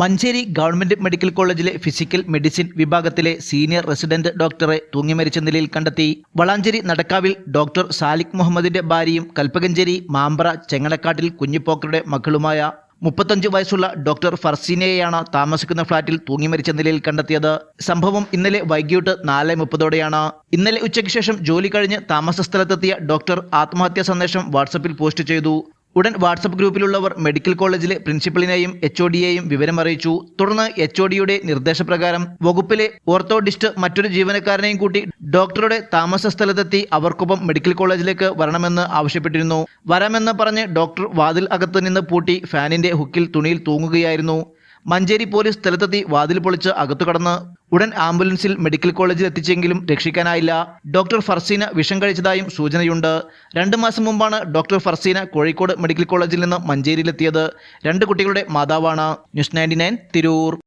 Manjeri government medical കോളേജിലെ physical medicine വിഭാഗത്തിലെ senior resident ഡോക്ടറെ തൂങ്ങിമരിച്ച നിലയിൽ കണ്ടെത്തി. വളാഞ്ചേരി നടക്കാവിൽ ഡോക്ടർ സാലിക് മുഹമ്മദിന്റെ ഭാര്യയും കൽപ്പകഞ്ചേരി മാമ്പ്ര ചെങ്ങലക്കാട്ടിൽ കുഞ്ഞിപ്പോക്കറുടെ മകളുമായ മുപ്പത്തഞ്ച് വയസ്സുള്ള ഡോക്ടർ ഫർസീനയെയാണ് താമസിക്കുന്ന ഫ്ളാറ്റിൽ തൂങ്ങിമരിച്ച നിലയിൽ കണ്ടെത്തിയത്. സംഭവം ഇന്നലെ വൈകിട്ട് നാല് മുപ്പതോടെയാണ്. ഇന്നലെ ഉച്ചയ്ക്ക് ശേഷം ജോലി കഴിഞ്ഞ് താമസ സ്ഥലത്തെത്തിയ ഡോക്ടർ ആത്മഹത്യാ സന്ദേശം വാട്സപ്പിൽ പോസ്റ്റ് ചെയ്തു. ഉടൻ വാട്സപ്പ് ഗ്രൂപ്പിലുള്ളവർ മെഡിക്കൽ കോളേജിലെ പ്രിൻസിപ്പലിനെയും എച്ച് ഒ ഡിയെയും വിവരം അറിയിച്ചു തുടർന്ന് എച്ച് ഒ ഡിയുടെ നിർദ്ദേശപ്രകാരം വകുപ്പിലെ ഓർത്തോഡിസ്റ്റ് മറ്റൊരു ജീവനക്കാരനെയും കൂട്ടി ഡോക്ടറുടെ താമസ സ്ഥലത്തെത്തി അവർക്കൊപ്പം മെഡിക്കൽ കോളേജിലേക്ക് വരണമെന്ന് ആവശ്യപ്പെട്ടിരുന്നു. വരാമെന്ന് പറഞ്ഞ് ഡോക്ടർ വാതിൽ അകത്ത് നിന്ന് പൂട്ടി ഫാനിന്റെ ഹുക്കിൽ തുണിയിൽ തൂങ്ങുകയായിരുന്നു. മഞ്ചേരി പോലീസ് സ്ഥലത്തെത്തി വാതിൽ പൊളിച്ച് അകത്തു കടന്ന് ഉടൻ ആംബുലൻസിൽ മെഡിക്കൽ കോളേജിൽ എത്തിച്ചെങ്കിലും രക്ഷിക്കാനായില്ല. ഡോക്ടർ ഫർസീന വിഷം കഴിച്ചതായും സൂചനയുണ്ട്. രണ്ട് മാസം മുമ്പാണ് ഡോക്ടർ ഫർസീന കോഴിക്കോട് മെഡിക്കൽ കോളേജിൽ നിന്ന് മഞ്ചേരിയിലെത്തിയത്. രണ്ട് കുട്ടികളുടെ മാതാവാണ്. News ninety Tirur.